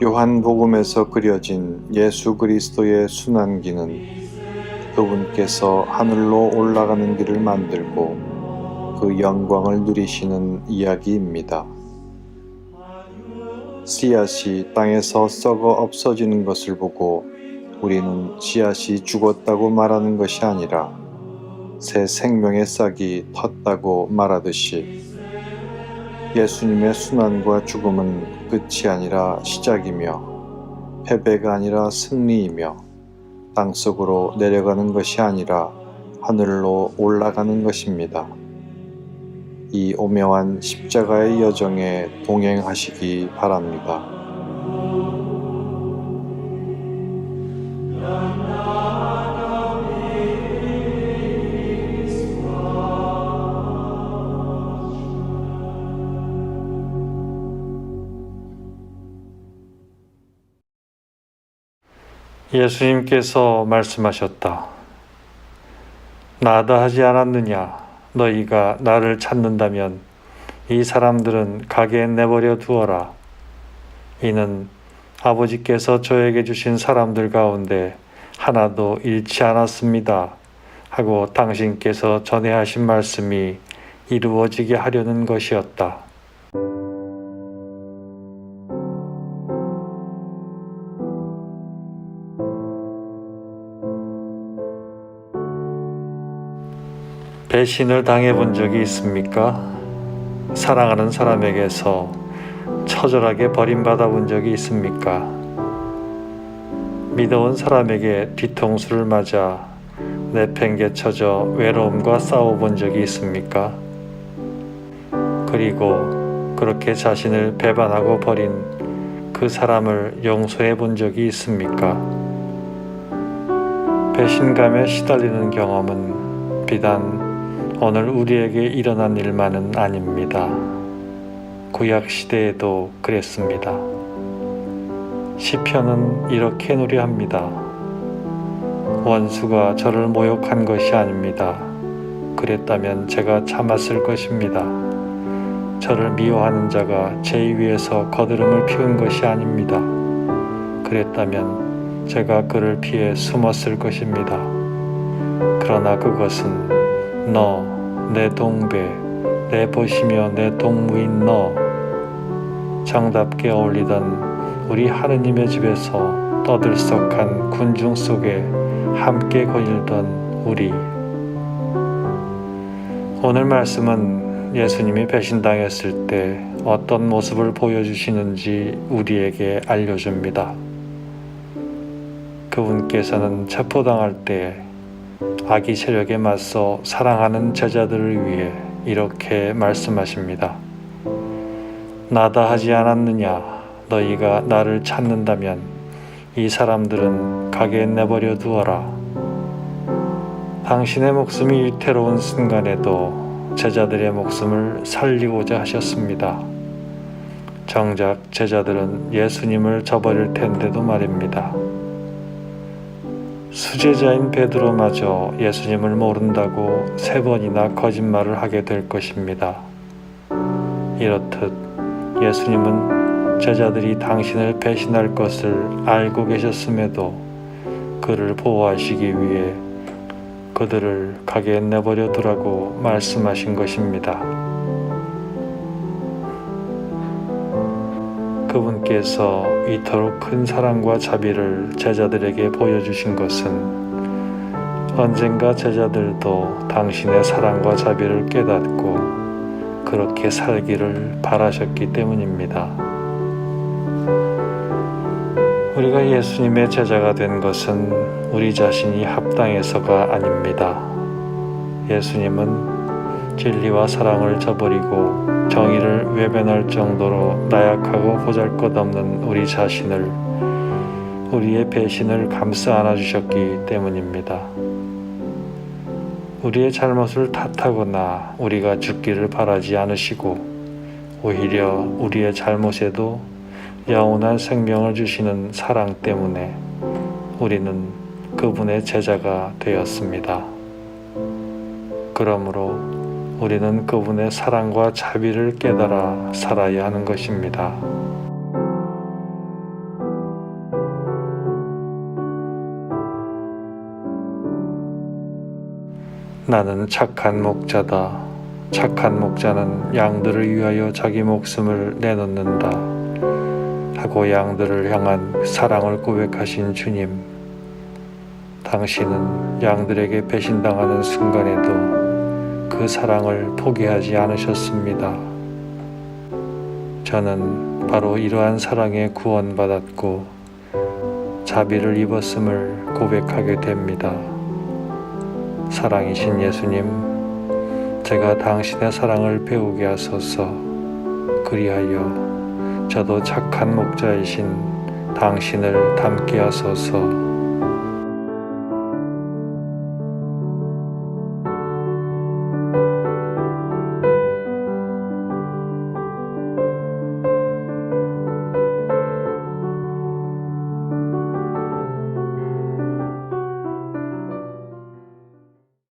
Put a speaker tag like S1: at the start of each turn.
S1: 요한복음에서 그려진 예수 그리스도의 순환기는 그분께서 하늘로 올라가는 길을 만들고 그 영광을 누리시는 이야기입니다. 씨앗이 땅에서 썩어 없어지는 것을 보고 우리는 씨앗이 죽었다고 말하는 것이 아니라 새 생명의 싹이 텄다고 말하듯이 예수님의 순환과 죽음은 끝이 아니라 시작이며 패배가 아니라 승리이며 땅속으로 내려가는 것이 아니라 하늘로 올라가는 것입니다. 이 오묘한 십자가의 여정에 동행하시기 바랍니다.
S2: 예수님께서 말씀하셨다. 나다 하지 않았느냐? 너희가 나를 찾는다면 이 사람들은 가게에 내버려 두어라. 이는 아버지께서 저에게 주신 사람들 가운데 하나도 잃지 않았습니다. 하고 당신께서 전해 하신 말씀이 이루어지게 하려는 것이었다. 배신을 당해본 적이 있습니까? 사랑하는 사람에게서 처절하게 버림받아 본 적이 있습니까? 믿어온 사람에게 뒤통수를 맞아 내팽개쳐져 외로움과 싸워본 적이 있습니까? 그리고 그렇게 자신을 배반하고 버린 그 사람을 용서해 본 적이 있습니까? 배신감에 시달리는 경험은 비단 오늘 우리에게 일어난 일만은 아닙니다. 구약 시대에도 그랬습니다. 시편은 이렇게 노래합니다. 원수가 저를 모욕한 것이 아닙니다. 그랬다면 제가 참았을 것입니다. 저를 미워하는 자가 제 위에서 거드름을 피운 것이 아닙니다. 그랬다면 제가 그를 피해 숨었을 것입니다. 그러나 그것은 너, 내 동배, 내 보시며 내 동무인 너, 정답게 어울리던 우리 하느님의 집에서 떠들썩한 군중 속에 함께 거닐던 우리. 오늘 말씀은 예수님이 배신당했을 때 어떤 모습을 보여주시는지 우리에게 알려줍니다. 그분께서는 체포당할 때 악의 세력에 맞서 사랑하는 제자들을 위해 이렇게 말씀하십니다. 나다 하지 않았느냐? 너희가 나를 찾는다면 이 사람들은 가게에 내버려 두어라. 당신의 목숨이 위태로운 순간에도 제자들의 목숨을 살리고자 하셨습니다. 정작 제자들은 예수님을 저버릴 텐데도 말입니다. 수제자인 베드로마저 예수님을 모른다고 세 번이나 거짓말을 하게 될 것입니다. 이렇듯 예수님은 제자들이 당신을 배신할 것을 알고 계셨음에도 그를 보호하시기 위해 그들을 가게에 내버려 두라고 말씀하신 것입니다. 그분께서 이토록 큰 사랑과 자비를 제자들에게 보여주신 것은 언젠가 제자들도 당신의 사랑과 자비를 깨닫고 그렇게 살기를 바라셨기 때문입니다. 우리가 예수님의 제자가 된 것은 우리 자신이 합당해서가 아닙니다. 예수님은 진리와 사랑을 저버리고 정의를 외면할 정도로 나약하고 보잘것없는 우리 자신을 우리의 배신을 감싸 안아주셨기 때문입니다. 우리의 잘못을 탓하거나 우리가 죽기를 바라지 않으시고 오히려 우리의 잘못에도 영원한 생명을 주시는 사랑 때문에 우리는 그분의 제자가 되었습니다. 그러므로 우리는 그분의 사랑과 자비를 깨달아 살아야 하는 것입니다. 나는 착한 목자다. 착한 목자는 양들을 위하여 자기 목숨을 내놓는다. 하고 양들을 향한 사랑을 고백하신 주님. 당신은 양들에게 배신당하는 순간에도 그 사랑을 포기하지 않으셨습니다. 저는 바로 이러한 사랑에 구원받았고 자비를 입었음을 고백하게 됩니다. 사랑이신 예수님, 제가 당신의 사랑을 배우게 하소서. 그리하여 저도 착한 목자이신 당신을 닮게 하소서.